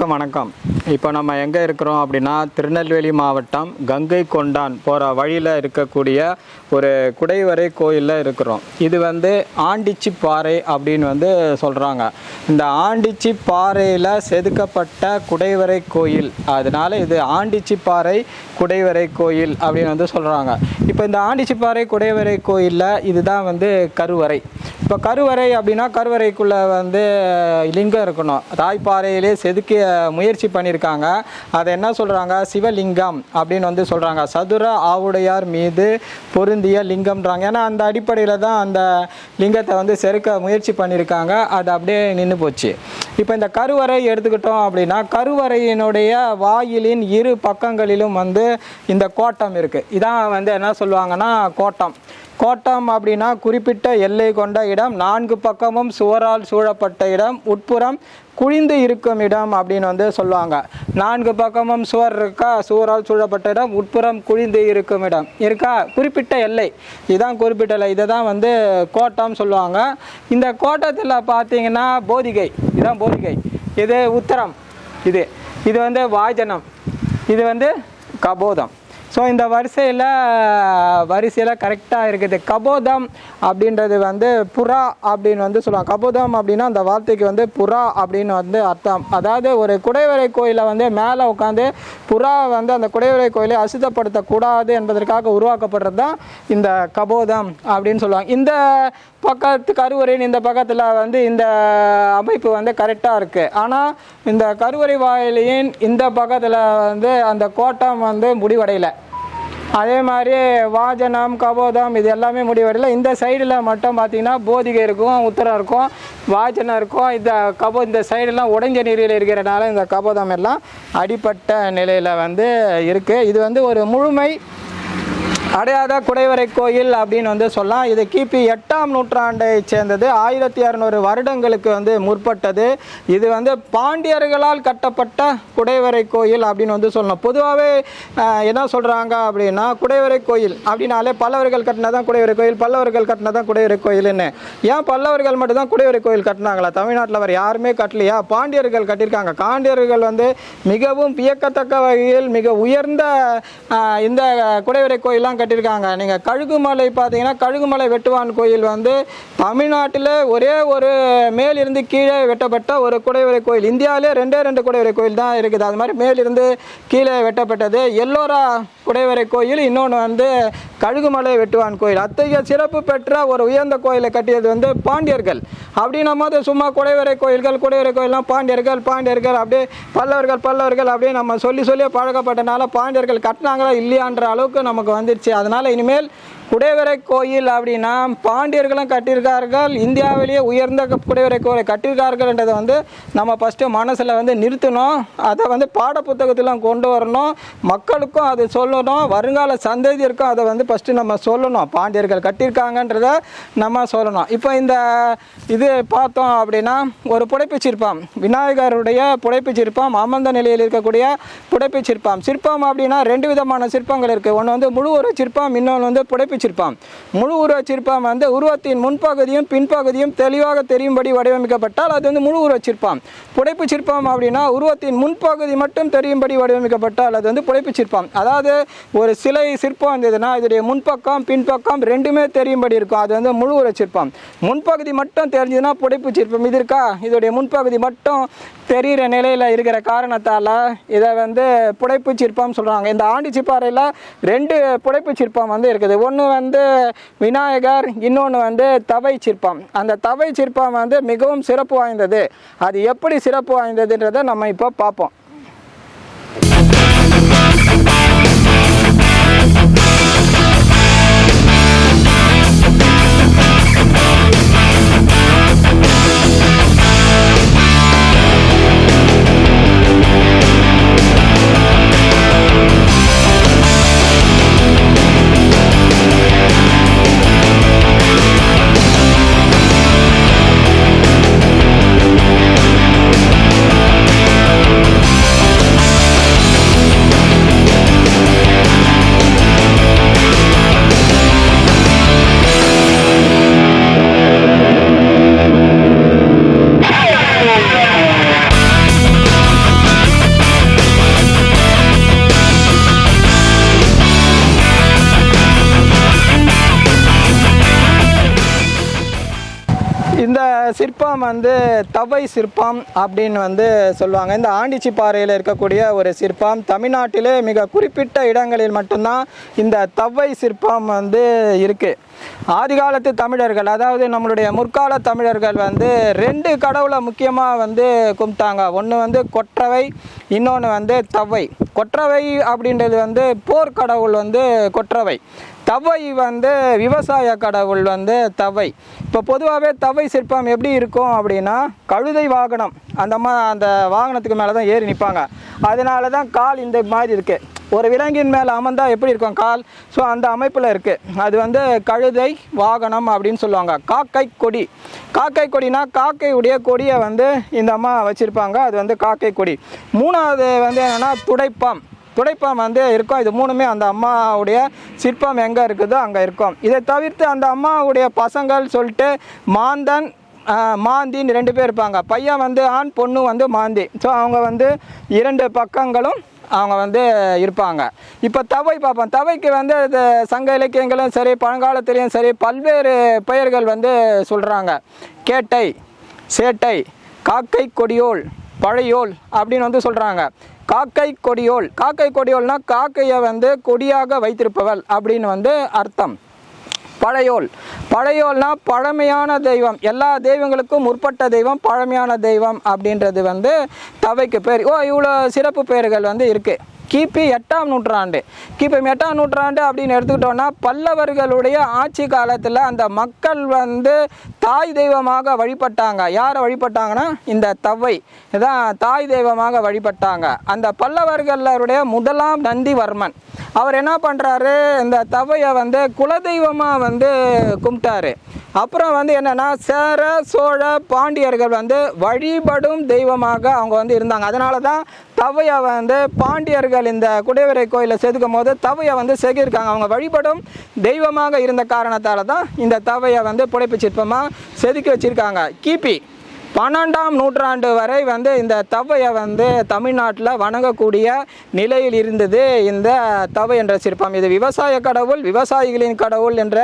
அனைவருக்கும் வணக்கம். இப்போ நம்ம எங்கே இருக்கிறோம் அப்படின்னா திருநெல்வேலி மாவட்டம் கங்கை கொண்டான் போகிற வழியில் இருக்கக்கூடிய ஒரு குடைவரை கோயிலில் இருக்கிறோம். இது வந்து ஆண்டிச்சி பாறை அப்படின்னு வந்து சொல்கிறாங்க இந்த ஆண்டிச்சி பாறையில் செதுக்கப்பட்ட குடைவரை கோயில். அதனால இது ஆண்டிச்சி பாறை குடைவரை கோயில் அப்படின்னு வந்து சொல்கிறாங்க இப்போ இந்த ஆண்டிச்சிப்பாறை குடைவரை கோயிலில் இதுதான் வந்து கருவறை. இப்போ கருவறை அப்படின்னா கருவறைக்குள்ளே வந்து லிங்கம் இருக்கணும். தாய்ப்பாறையிலே செதுக்க முயற்சி பண்ணியிருக்காங்க அதை என்ன சொல்கிறாங்க சிவலிங்கம் அப்படின்னு வந்து சொல்கிறாங்க சதுர ஆவுடையார் மீது பொருந்திய லிங்கம்ன்றாங்க. ஏன்னா அந்த அடிப்படையில் தான் அந்த லிங்கத்தை வந்து செருக்க முயற்சி பண்ணியிருக்காங்க அது அப்படியே நின்று போச்சு. இப்போ இந்த கருவறை எடுத்துக்கிட்டோம் அப்படின்னா கருவறையினுடைய வாயிலின் இரு பக்கங்களிலும் வந்து இந்த கோட்டம் இருக்குது இதான் வந்து என்ன சொல்லுவாங்கன்னா கோட்டம். கோட்டம் அப்படின்னா குறிப்பிட்ட எல்லை கொண்ட இடம் நான்கு பக்கமும் சுவரால் சூழப்பட்ட இடம் உட்புறம் குழிந்து இருக்கும் இடம் அப்படின்னு வந்து சொல்லுவாங்க. நான்கு பக்கமும் சுவர் இருக்கா? சுவரால் சூழப்பட்ட இடம் உட்புறம் குழிந்து இருக்கும் இடம். இருக்கா? குறிப்பிட்ட எல்லை. இதுதான் குறிப்பிட்ட எல்லை. இதை தான் வந்து கோட்டம் சொல்லுவாங்க. இந்த கோட்டத்தில் பார்த்தீங்கன்னா போதிகை. இதுதான் போதிகை. இது உத்தரம். இது. இது வந்து வாஜனம். இது வந்து கபோதம். ஸோ இந்த வரிசையில் வரிசையில் கரெக்டாக இருக்குது. கபோதம் அப்படின்றது வந்து புறா அப்படின்னு வந்து சொல்லுவாங்க. கபோதம் அப்படின்னா அந்த வார்த்தைக்கு வந்து புறா அப்படின்னு வந்து அர்த்தம். அதாவது ஒரு குடைவரை கோயிலை வந்து மேலே உட்காந்து புறா வந்து அந்த குடைவரை கோயிலை அசுத்தப்படுத்தக்கூடாது என்பதற்காக உருவாக்கப்படுறது தான் இந்த கபோதம் அப்படின்னு சொல்லுவாங்க. இந்த பக்கத்து கருவறையின் இந்த பக்கத்தில் வந்து இந்த அமைப்பு வந்து கரெக்டாக இருக்குது ஆனால் இந்த கருவறை வாயிலின் இந்த பக்கத்தில் வந்து அந்த கோட்டம் வந்து முடிவடையலை. அதே மாதிரி வாஜனம் கபோதம் இது எல்லாமே முடிவடையல. இந்த சைடில் மட்டும் பார்த்தீங்கன்னா போதிகை இருக்கும் உத்தரம் இருக்கும் வாஜனம் இருக்கும். இந்த கபோ இந்த சைடெல்லாம் உடைஞ்ச நிலையில் இருக்கிறனால இந்த கபோதம் எல்லாம் அடிப்பட்ட நிலையில் வந்து இருக்குது இது வந்து ஒரு முழுமை அடையாத குடைவரை கோயில் அப்படின்னு வந்து சொல்லலாம். இது கிபி எட்டாம் நூற்றாண்டை சேர்ந்தது. ஆயிரத்தி அறநூறு வருடங்களுக்கு வந்து முற்பட்டது. இது வந்து பாண்டியர்களால் கட்டப்பட்ட குடைவரை கோயில் அப்படின்னு வந்து சொல்லணும் பொதுவாகவே என்ன சொல்கிறாங்க அப்படின்னா குடைவரை கோயில் அப்படின்னாலே பல்லவர்கள் கட்டினதான் குடைவரை கோயில் பல்லவர்கள் கட்டினதான் குடைவரை கோயில்னு. ஏன் பல்லவர்கள் மட்டும்தான் குடைவரை கோயில் கட்டினாங்களா? தமிழ்நாட்டில் அவர் யாருமே கட்டலையா? பாண்டியர்கள் கட்டியிருக்காங்க. பாண்டியர்கள் வந்து மிகவும் வியக்கத்தக்க வகையில் மிக உயர்ந்த இந்த குடைவரை கோயிலாம் கட்டியிருக்காங்க நீங்கள் கழுகுமலை பார்த்தீங்கன்னா கழுகுமலை வெட்டுவான் கோயில் வந்து தமிழ்நாட்டில் ஒரே ஒரு மேலிருந்து கீழே வெட்டப்பட்ட ஒரு குடைவரை கோயில். இந்தியாவிலே ரெண்டே ரெண்டு குடைவரை கோயில் தான் இருக்குது. அது மாதிரி மேலிருந்து கீழே வெட்டப்பட்டது. எல்லோரா குடைவரை கோயில் இன்னொன்று வந்து கழுகுமலை வெட்டுவான் கோயில். அத்தகைய சிறப்பு பெற்ற ஒரு உயர்ந்த கோயிலை கட்டியது வந்து பாண்டியர்கள். அப்படின்னும் போது சும்மா குடைவரை கோயில்கள் குடைவரை கோயில்லாம் பாண்டியர்கள் பாண்டியர்கள் அப்படியே பல்லவர்கள் பல்லவர்கள் அப்படியே நம்ம சொல்லி சொல்லி பழக்கப்பட்டனால பாண்டியர்கள் கட்டினாங்களா இல்லையான்ற அளவுக்கு நமக்கு வந்துடுச்சு அதனால் இனிமேல் குடைவரை கோயில் அப்படின்னா பாண்டியர்களும் கட்டியிருக்கார்கள் இந்தியாவிலேயே உயர்ந்த குடைவரை கோயிலை கட்டியிருக்கார்கள்ன்றதை வந்து நம்ம ஃபஸ்ட்டு மனசில் வந்து நிறுத்தணும். அதை வந்து பாடப்புத்தகத்திலாம் கொண்டு வரணும். மக்களுக்கும் அது சொல்லணும். வருங்கால சந்ததியருக்கும் அதை வந்து ஃபஸ்ட்டு நம்ம சொல்லணும். பாண்டியர்கள் கட்டியிருக்காங்கன்றத நம்ம சொல்லணும். இப்போ இந்த இது பார்த்தோம் அப்படின்னா ஒரு புடைப்புச் சிற்பம். விநாயகருடைய புடைப்புச் சிற்பம் அமர்ந்த நிலையில் இருக்கக்கூடிய புடைப்புச் சிற்பம். சிற்பம் அப்படின்னா ரெண்டு விதமான சிற்பங்கள் இருக்குது ஒன்று வந்து முழு ஒரு சிற்பம் இன்னொன்று வந்து புடைப்பு சிற்பம் முழு உருவ சிற்பம் வந்து உருவத்தின் முன்பகுதியும் பின்பகுதியும் தெளிவாக தெரியும்படி வடிவமைக்கப்பட்டால் அது வந்து முழு உருவ புடைப்பு புடைப்புச் சிற்பம் அப்படின்னா உருவத்தின் முன்பகுதி மட்டும் தெரியும்படி வடிவமைக்கப்பட்டால் அது வந்து புடைப்பு சிற்பம். அதாவது ஒரு சிலை சிற்பம் இருந்ததுன்னா இதோடைய முன்பக்கம் பின்பக்கம் ரெண்டுமே தெரியும்படி இருக்கும். அது வந்து முழு உருவ சிற்பம் முன்பகுதி மட்டும் தெரிஞ்சதுன்னா புடைப்பு சிற்பம் இது இருக்கா? இதோடைய முன்பகுதி மட்டும் தெரிகிற நிலையில் இருக்கிற காரணத்தால் இதை வந்து புடைப்பு சிற்பம் சொல்கிறாங்க இந்த ஆண்டி சிப்பாறையில் ரெண்டு புடைப்பு சிற்பம் வந்து இருக்குது. ஒன்று வந்து விநாயகர் இன்னொன்று வந்து தவை சிற்பம். அந்த தவை சிற்பம் வந்து மிகவும் சிறப்பு வாய்ந்தது. அது எப்படி சிறப்பு வாய்ந்ததுன்றதை நம்ம இப்போ பார்ப்போம். வந்து தவை சிற்பம் அப்படின்னு வந்து சொல்லுவாங்க. இந்த ஆண்டிச்சி பாறையில் இருக்கக்கூடிய ஒரு சிற்பம் தமிழ்நாட்டிலே மிக குறிப்பிட்ட இடங்களில் மட்டும்தான் இந்த தவை சிற்பம் வந்து இருக்குது ஆதிகாலத்து தமிழர்கள் அதாவது நம்மளுடைய முற்கால தமிழர்கள் வந்து ரெண்டு கடவுளை முக்கியமாக வந்து கும்பிட்டாங்க. ஒன்று வந்து கொற்றவை இன்னொன்று வந்து தவ்வை கொற்றவை அப்படின்றது வந்து போர்க்கடவுள் வந்து கொற்றவை. தவை வந்து விவசாய கடவுள் வந்து தவை. இப்போ பொதுவாகவே தவை சிற்பம் எப்படி இருக்கும் அப்படின்னா கழுதை வாகனம். அந்த மா அந்த வாகனத்துக்கு மேலே தான் ஏறி நிற்பாங்க அதனால தான் கால் இந்த மாதிரி இருக்குது ஒரு விலங்கின் மேலே அமர்ந்தால் எப்படி இருக்கும் கால்? ஸோ அந்த அமைப்பில் இருக்குது அது வந்து கழுதை வாகனம் அப்படின்னு சொல்லுவாங்க. காக்கை கொடி. காக்கை கொடினா காக்கையுடைய கொடியை வந்து இந்த அம்மா வச்சுருப்பாங்க. அது வந்து காக்கை கொடி. மூணாவது வந்து என்னென்னா துடைப்பம். துடைப்பம் வந்து இருக்கும். இது மூணுமே அந்த அம்மாவுடைய சிற்பம் எங்கே இருக்குதோ அங்கே இருக்கும். இதை தவிர்த்து அந்த அம்மாவுடைய பசங்கள் சொல்லிட்டு மாந்தன் மாந்தின்னு ரெண்டு பேர் இருப்பாங்க. பையன் வந்து ஆண் பொண்ணு வந்து மாந்தி. ஸோ அவங்க வந்து இரண்டு பக்கங்களும் அவங்க வந்து இருப்பாங்க. இப்போ தவை பார்ப்போம். தவைக்கு வந்து இது சங்க இலக்கியங்களும் சரி பழங்காலத்துலேயும் சரி பல்வேறு பெயர்கள் வந்து சொல்கிறாங்க கேட்டை சேட்டை காக்கை கொடியோல் பழையோல் அப்படின்னு வந்து சொல்கிறாங்க காக்கை கொடியோல். காக்கை கொடியோல்னா காக்கையை வந்து கொடியாக வைத்திருப்பவள் அப்படின்னு வந்து அர்த்தம். பழையோல். பழையோல்னா பழமையான தெய்வம். எல்லா தெய்வங்களுக்கும் முற்பட்ட தெய்வம் பழமையான தெய்வம் அப்படின்றது வந்து தவைக்கு பேர். ஓ இவ்வளோ சிறப்பு பெயர்கள் வந்து இருக்குது கிபி எட்டாம் நூற்றாண்டு. கிபி எட்டாம் நூற்றாண்டு அப்படின்னு எடுத்துக்கிட்டோம்னா பல்லவர்களுடைய ஆட்சி காலத்தில் அந்த மக்கள் வந்து தாய் தெய்வமாக வழிபட்டாங்க. யாரை வழிபட்டாங்கன்னா இந்த தவ்வை. இதான் தாய் தெய்வமாக வழிபட்டாங்க. அந்த பல்லவர்களுடைய முதலாம் நந்திவர்மன். அவர் என்ன பண்ணுறாரு இந்த தவையை வந்து குலதெய்வமாக வந்து கும்பிட்டாரு. அப்புறம் வந்து என்னென்னா சேர சோழ பாண்டியர்கள் வந்து வழிபடும் தெய்வமாக அவங்க வந்து இருந்தாங்க. அதனால தான் தவையை வந்து பாண்டியர்கள் இந்த குடைவரை கோயிலில் செதுக்கும் போது தவையை வந்து செதுக்கியிருக்காங்க. அவங்க வழிபடும் தெய்வமாக இருந்த காரணத்தால் தான் இந்த தவையை வந்து புடைப்பு சிற்பமாக செதுக்கி வச்சுருக்காங்க. கிபி பன்னெண்டாம் நூற்றாண்டு வரை வந்து இந்த தவையை வந்து தமிழ்நாட்டில் வணங்கக்கூடிய நிலையில் இருந்தது இந்த தவை என்ற சிற்பம். இது விவசாய கடவுள் விவசாயிகளின் கடவுள் என்ற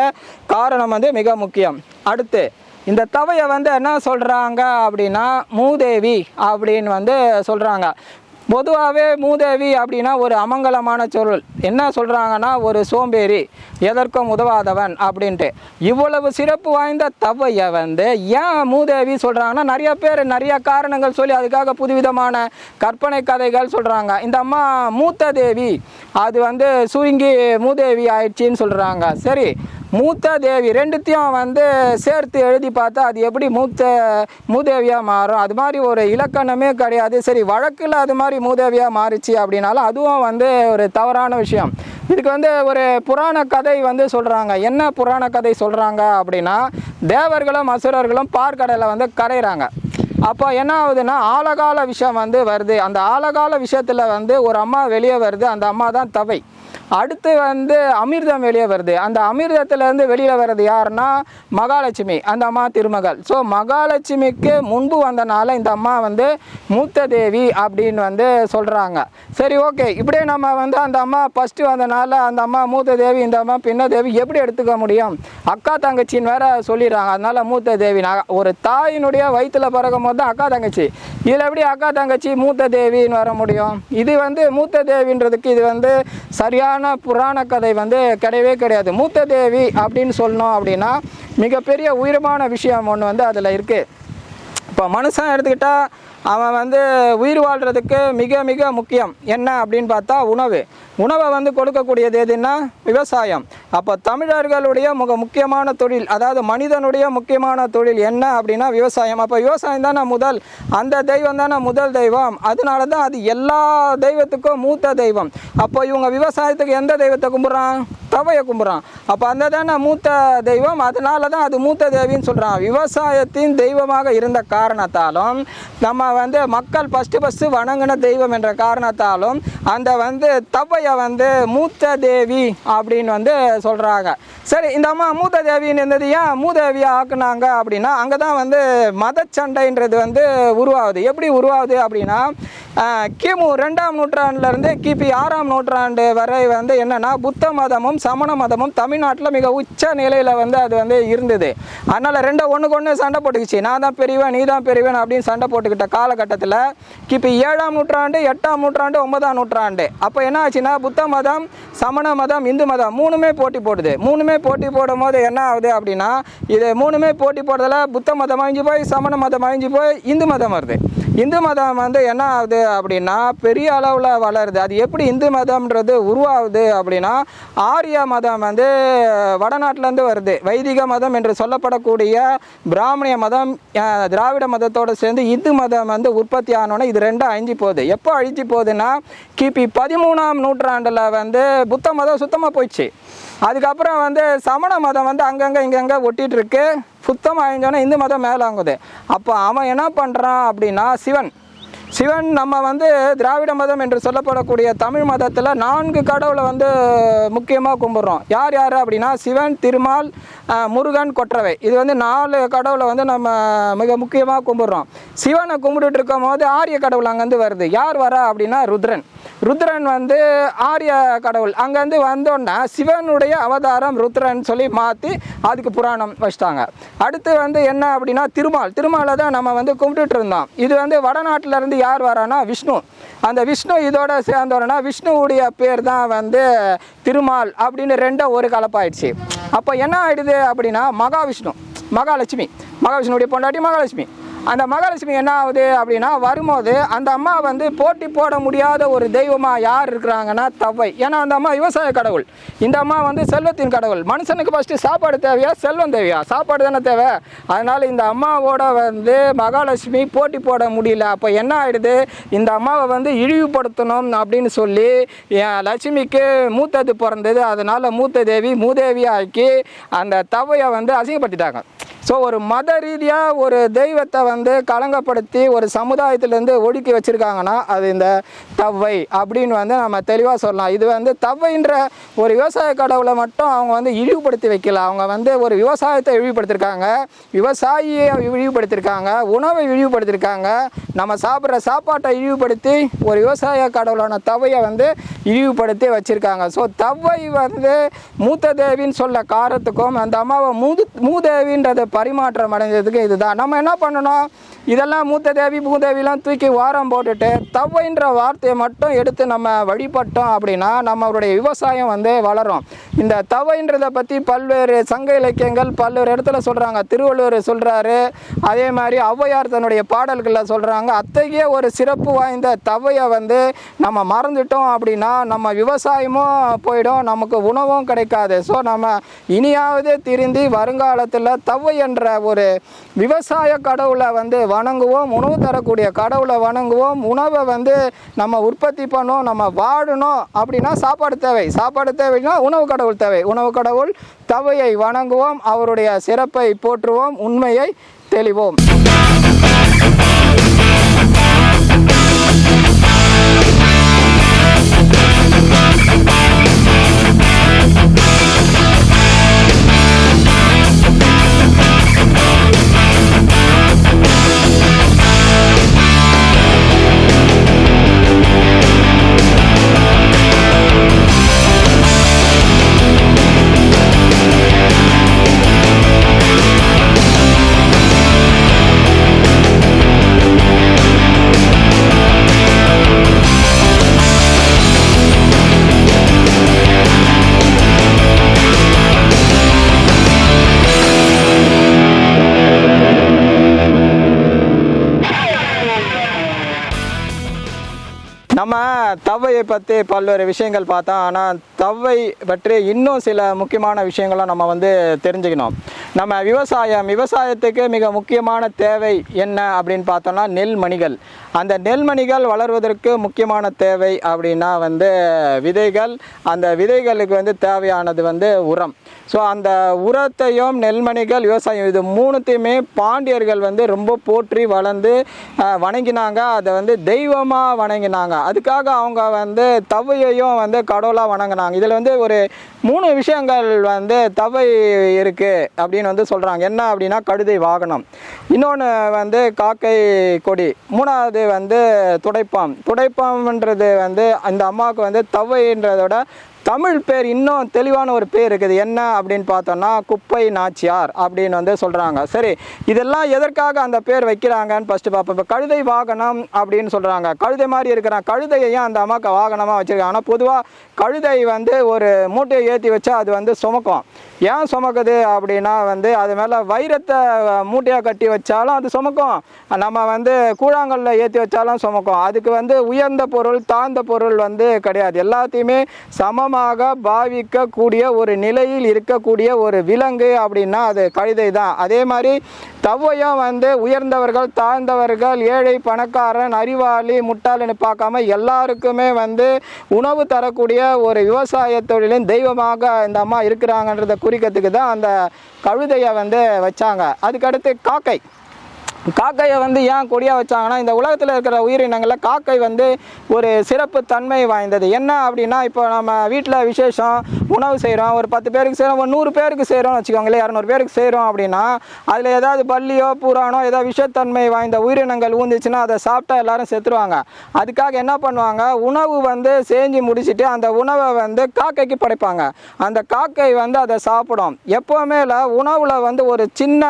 காரணம் வந்து மிக முக்கியம். அடுத்து இந்த தவையை வந்து என்ன சொல்கிறாங்க அப்படின்னா மூதேவி அப்படின்னு வந்து சொல்கிறாங்க பொதுவாகவே மூதேவி அப்படின்னா ஒரு அமங்கலமான சொல். என்ன சொல்கிறாங்கன்னா ஒரு சோம்பேறி எதற்கும் உதவாதவன் அப்படின்ட்டு. இவ்வளவு சிறப்பு வாய்ந்த தவையை வந்து ஏன் மூதேவி சொல்கிறாங்கன்னா நிறைய பேர் நிறைய காரணங்கள் சொல்லி அதுக்காக புதுவிதமான கற்பனை கதைகள் சொல்கிறாங்க இந்த அம்மா மூத்த தேவி அது வந்து சுருங்கி மூதேவி ஆயிடுச்சின்னு சொல்கிறாங்க சரி மூத்த தேவி ரெண்டுத்தையும் வந்து சேர்த்து எழுதி பார்த்தா அது எப்படி மூத்த மூதேவியாக மாறும்? அது மாதிரி ஒரு இலக்கணமே கிடையாது. சரி வழக்கில் அது மாதிரி மூதேவியாக மாறுச்சு அப்படின்னாலும் அதுவும் வந்து ஒரு தவறான விஷயம். இதுக்கு வந்து ஒரு புராண கதை வந்து சொல்கிறாங்க என்ன புராண கதை சொல்கிறாங்க அப்படின்னா தேவர்களும் அசுரர்களும் பார்க்கடலை வந்து கரைகிறாங்க அப்போ என்ன ஆகுதுன்னா ஆழகால விஷயம் வந்து வருது. அந்த ஆழகால விஷயத்தில் வந்து ஒரு அம்மா வெளியே வருது. அந்த அம்மா தான் தவை. அடுத்து வந்து அமிர்தம் வெளியே வருது. அந்த அமிர்தத்துலேருந்து வெளியில் வர்றது யாருன்னா மகாலட்சுமி அந்த அம்மா திருமகள். ஸோ மகாலட்சுமிக்கு முன்பு வந்தனால இந்த அம்மா வந்து மூத்த தேவி அப்படின்னு வந்து சொல்கிறாங்க சரி ஓகே இப்படியே நம்ம வந்து அந்த அம்மா ஃபஸ்ட்டு வந்தனால அந்த அம்மா மூத்த தேவி இந்த அம்மா பின்ன தேவி எப்படி எடுத்துக்க முடியும்? அக்கா தங்கச்சின்னு வேற சொல்லிடுறாங்க. அதனால மூத்த தேவி நான் ஒரு தாயினுடைய வயிற்றில் பிறக்கும் போது தான் அக்கா தங்கச்சி. இதில் எப்படி அக்கா தங்கச்சி மூத்த தேவின்னு வர முடியும்? இது வந்து மூத்த தேவின்றதுக்கு இது வந்து சரியாக சரியான புராண கதை வந்து கிடையவே கிடையாது. மூத்த தேவி அப்படின்னு சொல்லணும் அப்படின்னா மிகப்பெரிய உயரமான விஷயம் ஒன்று வந்து அதில் இருக்குது இப்போ மனுஷன் எடுத்துக்கிட்டால் அவன் வந்து உயிர் வாழ்கிறதுக்கு மிக மிக முக்கியம். என்ன அப்படின்னு பார்த்தா உணவு. உணவை வந்து கொடுக்கக்கூடியது எதுன்னா விவசாயம். அப்போ தமிழர்களுடைய மிக முக்கியமான தொழில் அதாவது மனிதனுடைய முக்கியமான தொழில் என்ன அப்படின்னா விவசாயம். அப்போ விவசாயம் தானே முதல். அந்த தெய்வம் தானே முதல் தெய்வம். அதனால தான் அது எல்லா தெய்வத்துக்கும் மூத்த தெய்வம். அப்போ இவங்க விவசாயத்துக்கு எந்த தெய்வத்தை கும்பிட்றான்? தவையை கும்பிட்றான். அப்போ அந்த தானே மூத்த தெய்வம். அதனால தான் அது மூத்த தேவின்னு சொல்கிறான் விவசாயத்தின் தெய்வமாக இருந்த காரணத்தாலும் நம்ம வந்து மக்கள் ஃபஸ்ட்டு ஃபஸ்ட்டு வணங்கின தெய்வம் என்ற காரணத்தாலும் அந்த வந்து தவையை வந்து மூத்த தேவி அப்படின்னு வந்து சொல்கிறாங்க சரி இந்த அம்மா மூத்த தேவின்னு இருந்தது ஏன் மூதேவியாக ஆக்குனாங்க அப்படின்னா அங்கே தான் வந்து மதச்சண்டைன்றது வந்து உருவாகுது. எப்படி உருவாகுது அப்படின்னா கிமு ரெண்டாம் நூற்றாண்டுலேருந்து கிபி ஆறாம் நூற்றாண்டு வரை வந்து என்னென்னா புத்த மதமும் சமண மதமும் தமிழ்நாட்டில் மிக உச்ச நிலையில் வந்து அது வந்து இருந்தது. அதனால் ரெண்டு ஒன்றுக்கு ஒன்று சண்டை போட்டுக்கிச்சு. நான் தான் பெரியவன் நீ தான் பெரியவன் அப்படின்னு சண்டை போட்டுக்கிட்ட காலகட்டத்தில் கிபி ஏழாம் நூற்றாண்டு எட்டாம் நூற்றாண்டு ஒன்பதாம் நூற்றாண்டு. அப்போ என்ன ஆச்சுன்னா புத்த மதம் சமண மதம் இந்து மதம் மூணுமே போட்டி போடுது. மூணுமே போட்டி போடும் போது என்ன ஆகுது அப்படின்னா இது மூணுமே போட்டி போடுறதுல புத்த மதம் அழிஞ்சு போய் சமண மதம் அழிஞ்சு போய் இந்து மதம் வருது. இந்து மதம் வந்து என்ன ஆகுது அப்படின்னா பெரிய அளவில் வளருது. அது எப்படி இந்து மதம்ன்றது உருவாகுது அப்படின்னா ஆரிய மதம் வந்து வடநாட்டிலேருந்து வருது. வைதிக மதம் என்று சொல்லப்படக்கூடிய பிராமணிய மதம் திராவிட மதத்தோடு சேர்ந்து இந்து மதம் வந்து உற்பத்தி ஆனோன்னே இது ரெண்டும் அழிஞ்சு போகுது. எப்போ அழிஞ்சு போகுதுன்னா கிபி பதிமூணாம் நூற்றாண்டில் வந்து புத்த மதம் சுத்தமாக போயிடுச்சு. அதுக்கப்புறம் வந்து சமண மதம் வந்து அங்கங்கே இங்கங்கே ஒட்டிகிட்டு இருக்கு. சுத்தமாக அழிஞ்சோன்னே இந்து மதம் மேலாங்குது. அப்போ அவன் என்ன பண்ணுறான் அப்படின்னா சிவன். சிவன் நம்ம வந்து திராவிட மதம் என்று சொல்லப்படக்கூடிய தமிழ் மதத்தில் நான்கு கடவுளை வந்து முக்கியமாக கும்பிட்றோம். யார் யார் அப்படின்னா சிவன் திருமால் முருகன் கொற்றவை. இது வந்து நாலு கடவுளை வந்து நம்ம மிக முக்கியமாக கும்பிட்றோம். சிவனை கும்பிட்டுட்டு இருக்கும் போது ஆரிய கடவுள் அங்கேருந்து வருது. யார் வரா அப்படின்னா ருத்ரன். ருத்ரன் வந்து ஆரிய கடவுள். அங்கேருந்து வந்தோன்னா சிவனுடைய அவதாரம் ருத்ரன் சொல்லி மாற்றி அதுக்கு புராணம் வச்சிட்டாங்க. அடுத்து வந்து என்ன அப்படின்னா திருமால். திருமாலை தான் நம்ம வந்து கும்பிட்டுட்டு இருந்தோம். இது வந்து வடநாட்டிலேருந்து யார் வரானா விஷ்ணு. அந்த விஷ்ணு இதோட சேர்ந்தோன்னா விஷ்ணுவுடைய பேர் தான் வந்து திருமால் அப்படின்னு ரெண்டும் ஒரு கலப்பாயிடுச்சு. அப்போ என்ன ஆயிடுது அப்படின்னா மகாவிஷ்ணு மகாலட்சுமி. மகாவிஷ்ணுடைய பொண்டாட்டி மகாலட்சுமி. அந்த மகாலட்சுமி என்ன ஆகுது அப்படின்னா வரும்போது அந்த அம்மா வந்து போட்டி போட முடியாத ஒரு தெய்வமாக யார் இருக்கிறாங்கன்னா தவ்வை. ஏன்னா அந்த அம்மா விவசாய கடவுள். இந்த அம்மா வந்து செல்வத்தின் கடவுள். மனுஷனுக்கு ஃபஸ்ட்டு சாப்பாடு தேவையா? செல்வம் தேவையா? சாப்பாடு தானே தேவை. அதனால் இந்த அம்மாவோட வந்து மகாலட்சுமி போட்டி போட முடியல. அப்போ என்ன ஆயிடுது? இந்த அம்மாவை வந்து இழிவுபடுத்தணும் அப்படின்னு சொல்லி என் லட்சுமிக்கு மூத்தது பிறந்தது. அதனால் மூத்த தேவி மூதேவி ஆக்கி அந்த தவையை வந்து அசிங்கப்படுத்திட்டாங்க. ஸோ ஒரு மத ரீதியாக ஒரு தெய்வத்தை வந்து களங்கப்படுத்தி ஒரு சமுதாயத்திலேருந்து ஒடுக்கி வச்சுருக்காங்கன்னா அது இந்த தவ்வை அப்படின்னு வந்து நம்ம தெளிவாக சொல்லலாம். இது வந்து தவ்வைன்ற ஒரு விவசாய கடவுளை மட்டும் அவங்க வந்து இழிவுபடுத்தி வைக்கல. அவங்க வந்து ஒரு விவசாயத்தை இழிவுபடுத்திருக்காங்க. விவசாயியை இழிவுபடுத்திருக்காங்க. உணவை இழிவுபடுத்திருக்காங்க. நம்ம சாப்பிட்ற சாப்பாட்டை இழிவுபடுத்தி ஒரு விவசாய கடவுளான தவையை வந்து இழிவுபடுத்தி வச்சுருக்காங்க. ஸோ தவ்வை வந்து மூத்த தேவின்னு சொல்ல காரத்துக்கும் அந்த அம்மாவை மூது மூதேவின்றதை பரிமாற்றம் அடைஞ்சதுக்கு இதுதான். நம்ம என்ன பண்ணணும்? இதெல்லாம் மூத்த தேவி பூதேவிலாம் தூக்கி வாரம் போட்டுட்டு தவைன்ற வார்த்தையை மட்டும் எடுத்து நம்ம வழிபட்டோம் அப்படின்னா நம்மளுடைய விவசாயம் வந்து வளரும். இந்த தவைன்றதை பற்றி பல்வேறு சங்க இலக்கியங்கள் பல்வேறு இடத்துல சொல்கிறாங்க திருவள்ளுவர் சொல்கிறாரு அதே மாதிரி ஔவையார் தன்னுடைய பாடல்களில் சொல்கிறாங்க அத்தகைய ஒரு சிறப்பு வாய்ந்த தவையை வந்து நம்ம மறந்துட்டோம் அப்படின்னா நம்ம விவசாயமும் போயிடும். நமக்கு உணவும் கிடைக்காது. ஸோ நம்ம இனியாவது திருந்தி வருங்காலத்தில் தவையை என்ற ஒரு விவசாய கடவுளை வந்து வணங்குவோம் உணவு தரக்கூடிய கடவுளை வணங்குவோம் உணவை வந்து நம்ம உற்பத்தி பண்ணோம் நம்ம வாழணும் அப்படின்னா சாப்பாடு தேவை. சாப்பாடு தேவைன்னா உணவு கடவுள் தேவை. உணவு கடவுள் தவையை வணங்குவோம் அவருடைய சிறப்பை போற்றுவோம் உண்மையை தெளிவோம். நம்ம தவ்வையை பற்றி பல்வேறு விஷயங்கள் பார்த்தோம். ஆனால் தவ்வை பற்றி இன்னும் சில முக்கியமான விஷயங்களை நம்ம வந்து தெரிஞ்சுக்கணும். நம்ம விவசாயம் விவசாயத்துக்கு மிக முக்கியமான தேவை என்ன அப்படின்னு பார்த்தோம்னா நெல்மணிகள். அந்த நெல்மணிகள் வளர்வதற்கு முக்கியமான தேவை அப்படின்னா வந்து விதைகள். அந்த விதைகளுக்கு வந்து தேவையானது வந்து உரம். ஸோ அந்த உரத்தையும் நெல்மணிகள் விவசாயம் இது மூணுத்தையுமே பாண்டியர்கள் வந்து ரொம்ப போற்றி வளர்ந்து வணங்கினாங்க. அதை வந்து தெய்வமாக வணங்கினாங்க. அதுக்காக அவங்க வந்து தவையையும் வந்து கடவுளாக வணங்கினாங்க. இதில் வந்து ஒரு மூணு விஷயங்கள் வந்து தவை இருக்குது அப்படின்னு அப்படின்னு வந்து சொல்கிறாங்க என்ன அப்படின்னா கழுதை வாகனம். இன்னொன்று வந்து காக்கை கொடி. மூணாவது வந்து துடைப்பாம். துடைப்பாம்ன்றது வந்து அந்த அம்மாவுக்கு வந்து தவைன்றதோட தமிழ் பேர் இன்னும் தெளிவான ஒரு பேர் இருக்குது. என்ன அப்படின்னு பார்த்தோம்னா குப்பை நாச்சியார் அப்படின்னு வந்து சொல்கிறாங்க சரி இதெல்லாம் எதற்காக அந்த பேர் வைக்கிறாங்கன்னு ஃபஸ்ட்டு பார்ப்போம். இப்போ கழுதை வாகனம் அப்படின்னு சொல்கிறாங்க கழுதை மாதிரி இருக்கிறான். கழுதையையும் அந்த அம்மாவுக்கு வாகனமாக வச்சுருக்காங்க? ஆனால் பொதுவாக கழுதை வந்து ஒரு மூட்டையை ஏற்றி வச்சா அது வந்து சுமக்கும். ஏன் சுமக்குது அப்படின்னா வந்து அது மேலே வைரத்தை மூட்டையாக கட்டி வச்சாலும் அது சுமக்கும். நம்ம வந்து கூழாங்கல்ல ஏற்றி வச்சாலும் சுமக்கும். அதுக்கு வந்து உயர்ந்த பொருள் தாழ்ந்த பொருள் வந்து கிடையாது. எல்லாத்தையுமே சமமாக பாவிக்கக்கூடிய ஒரு நிலையில் இருக்கக்கூடிய ஒரு விலங்கு அப்படின்னா அது கழுதை தான் அதே மாதிரி தவ்வையும் வந்து உயர்ந்தவர்கள் தாழ்ந்தவர்கள் ஏழை பணக்காரன் அறிவாளி முட்டாளன்னு பார்க்காம எல்லாருக்குமே வந்து உணவு தரக்கூடிய ஒரு விவசாய தொழிலின் தெய்வமாக இந்த அம்மா இருக்கிறாங்கன்றதை குறிக்கிறதுக்கு தான் அந்த கழுதையை வந்து வச்சாங்க. அதுக்கடுத்து காக்கை. காக்கையை வந்து ஏன் கொடியாக வச்சாங்கன்னா இந்த உலகத்தில் இருக்கிற உயிரினங்களில் காக்கை வந்து ஒரு சிறப்பு தன்மை வாய்ந்தது. என்ன அப்படின்னா இப்போ நம்ம வீட்டில் விசேஷம் உணவு செய்கிறோம் ஒரு பத்து பேருக்கு செய்கிறோம் ஒரு நூறு பேருக்கு செய்கிறோம்னு வச்சுக்கோங்களேன் இரநூறு பேருக்கு செய்கிறோம் அப்படின்னா அதில் ஏதாவது பள்ளியோ பூரானோ ஏதாவது விஷத்தன்மை வாய்ந்த உயிரினங்கள் ஊந்துச்சுன்னா அதை சாப்பிட்டா எல்லாரும் செத்துருவாங்க. அதுக்காக என்ன பண்ணுவாங்க? உணவு வந்து செஞ்சு முடிச்சுட்டு அந்த உணவை வந்து காக்கைக்கு படைப்பாங்க. அந்த காக்கை வந்து அதை சாப்பிடும். எப்போவுமே உணவில் வந்து ஒரு சின்ன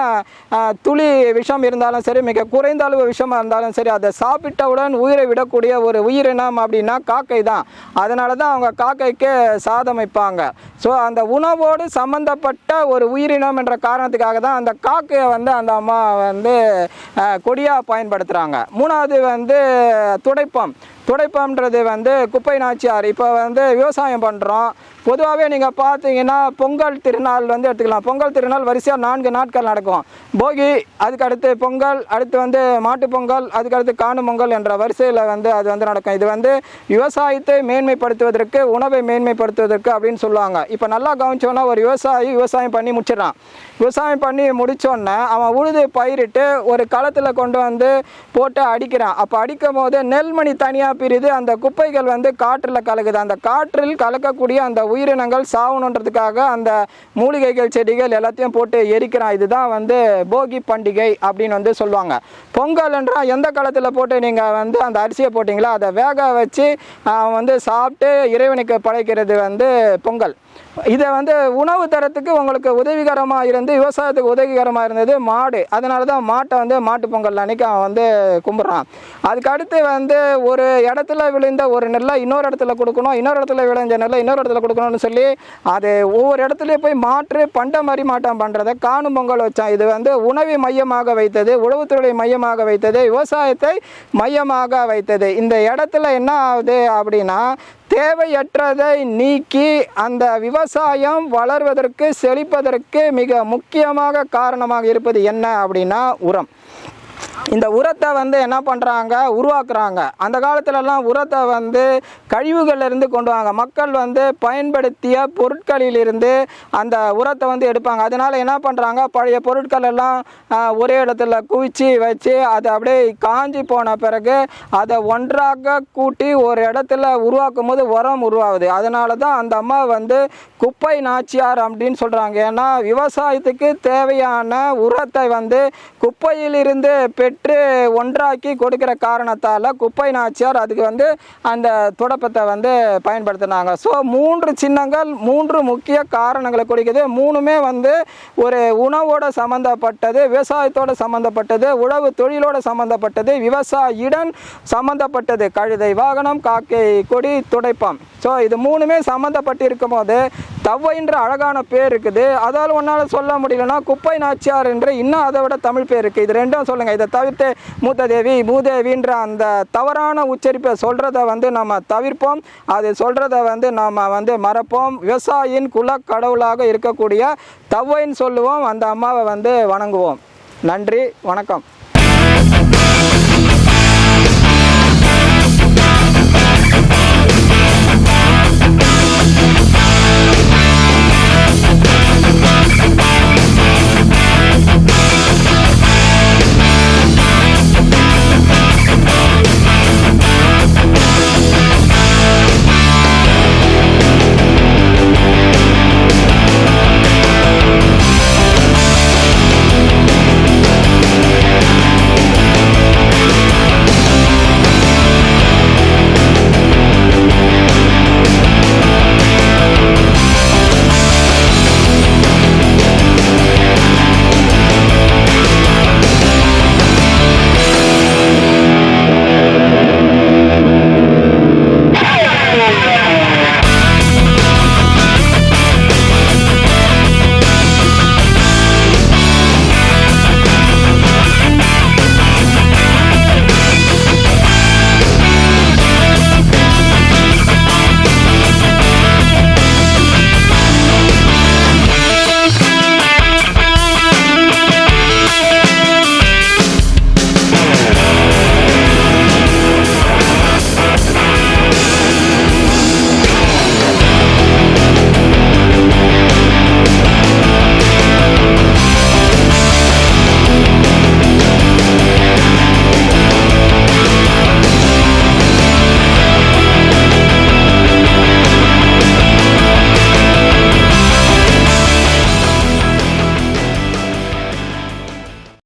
துளி விஷம் இருந்தாலும் சரி மிக குறைந்த அளவு விஷமாக இருந்தாலும் சரி அதை சாப்பிட்டவுடன் உயிரை விடக்கூடிய ஒரு உயிரினம் அப்படின்னா காக்கை தான். அதனால தான் அவங்க காக்கைக்கு சாதம் வைப்பாங்க. ஸோ அந்த உணவோடு சம்மந்தப்பட்ட ஒரு உயிரினம் என்ற காரணத்துக்காக தான் அந்த காக்கையை வந்து அந்த அம்மா வந்து கொடியாக பயன்படுத்துகிறாங்க மூணாவது வந்து துடைப்பம். துடைப்பம்ன்றது வந்து குப்பை நாச்சியார். இப்போ வந்து விவசாயம் பண்ணுறோம் பொதுவாகவே நீங்கள் பார்த்தீங்கன்னா பொங்கல் திருநாள் வந்து எடுத்துக்கலாம். பொங்கல் திருநாள் வரிசையாக நான்கு நாட்கள் நடக்கும். போகி அதுக்கு அடுத்து பொங்கல் அடுத்து வந்து மாட்டு பொங்கல் அதுக்கு அடுத்து காணும் பொங்கல் என்ற வரிசையில் வந்து அது வந்து நடக்கும். இது வந்து விவசாயத்தை மேன்மைப்படுத்துவதற்கு உணவை மேன்மைப்படுத்துவதற்கு அப்படின்னு சொல்லுவாங்க. இப்போ நல்லா கவனிச்சோன்னா ஒரு விவசாயி விவசாயம் பண்ணி முடிச்சிடறான். விவசாயம் பண்ணி முடிச்சோடனே அவன் உழுது பயிரிட்டு ஒரு களத்தில் கொண்டு வந்து போட்டு அடிக்கிறான். அப்போ அடிக்கும் போது நெல்மணி தனியாக பிரிது அந்த குப்பைகள் வந்து காற்றில் கலக்குது. அந்த காற்றில் கலக்கக்கூடிய அந்த உயிரினங்கள் சாகணுன்றதுக்காக அந்த மூலிகைகள் செடிகள் எல்லாத்தையும் போட்டு எரிக்கிறான். இதுதான் வந்து போகி பண்டிகை அப்படின்னு வந்து சொல்லுவாங்க. பொங்கல் என்றால் எந்த காலத்தில் போட்டு நீங்கள் வந்து அந்த அரிசியை போட்டிங்களோ அதை வேக வச்சு அவன் வந்து சாப்பிட்டு இறைவனுக்கு படைக்கிறது வந்து பொங்கல். இதை வந்து உணவு தரத்துக்கு உங்களுக்கு உதவிகரமாக இருந்து விவசாயத்துக்கு உதவிகரமாக இருந்தது மாடு. அதனால தான் மாட்டை வந்து மாட்டு பொங்கல் அன்னைக்கு அவன் வந்து கும்பிட்றான். அதுக்கு அடுத்து வந்து ஒரு இடத்துல விழுந்த ஒரு நெல்லை இன்னொரு இடத்துல கொடுக்கணும் இன்னொரு இடத்துல விளைஞ்ச நெல்லை இன்னொரு இடத்துல கொடுக்கணும்னு சொல்லி அது ஒவ்வொரு இடத்துலையும் போய் மாற்று பண்ட மாதிரி மாட்டம் பண்ணுறதை காணும் பொங்கல் வச்சான். இது வந்து உணவை மையமாக வைத்தது உழவுத்துறை மையமாக வைத்தது விவசாயத்தை மையமாக வைத்தது. இந்த இடத்துல என்ன ஆகுது அப்படின்னா தேவையற்றதை நீக்கி அந்த விவசாயம் வளர்வதற்கு செழிப்பதற்கு மிக முக்கியமாக காரணமாக இருப்பது என்ன அப்படின்னா உரம். இந்த உரத்தை வந்து என்ன பண்ணுறாங்க உருவாக்குறாங்க. அந்த காலத்துலலாம் உரத்தை வந்து கழிவுகள்ல இருந்து கொண்டு வாங்க. மக்கள் வந்து பயன்படுத்திய பொருட்களிலிருந்து அந்த உரத்தை வந்து எடுப்பாங்க. அதனால் என்ன பண்ணுறாங்க பழைய பொருட்கள் எல்லாம் ஒரே இடத்துல குவிச்சு வச்சு அதை அப்படியே காஞ்சி போன பிறகு அதை ஒன்றாக கூட்டி ஒரு இடத்துல உருவாக்கும் போது உரம் உருவாகுது. அதனால தான் அந்த அம்மா வந்து குப்பை நாச்சியார் அப்படின்னு சொல்கிறாங்க ஏன்னா விவசாயத்துக்கு தேவையான உரத்தை வந்து குப்பையிலிருந்து பெற்று ஒன்றாக்கி கொடுக்கிற காரணத்தால் குப்பை நாச்சியார் அதுக்கு வந்து அந்த துடப்பத்தை வந்து பயன்படுத்தினாங்க. ஸோ மூன்று சின்னங்கள் மூன்று முக்கிய காரணங்களை குறிக்குது. மூணுமே வந்து ஒரு உணவோட சம்மந்தப்பட்டது விவசாயத்தோட சம்மந்தப்பட்டது உழவு தொழிலோட சம்மந்தப்பட்டது விவசாயிடன் சம்மந்தப்பட்டது கழுதை வாகனம் காக்கை கொடி துடைப்பம். ஸோ இது மூணுமே சம்மந்தப்பட்டு இருக்கும்போது தவ்வைன்ற அழகான பேர் இருக்குது. அதால் ஒன்றால் சொல்ல முடியலன்னா குப்பை நாச்சியார் என்று இன்னும் அதை விட தமிழ் பேர் இருக்குது. இது ரெண்டும் சொல்லுங்கள் இதை தவிர்த்து மூத்ததேவி மூதேவின்ற அந்த தவறான உச்சரிப்பை சொல்கிறத வந்து நம்ம தவிர்ப்போம். அது சொல்கிறத வந்து நாம் வந்து மறப்போம். விவசாயியின் குல கடவுளாக இருக்கக்கூடிய தவ்வைன்னு சொல்லுவோம். அந்த அம்மாவை வந்து வணங்குவோம். நன்றி. வணக்கம்.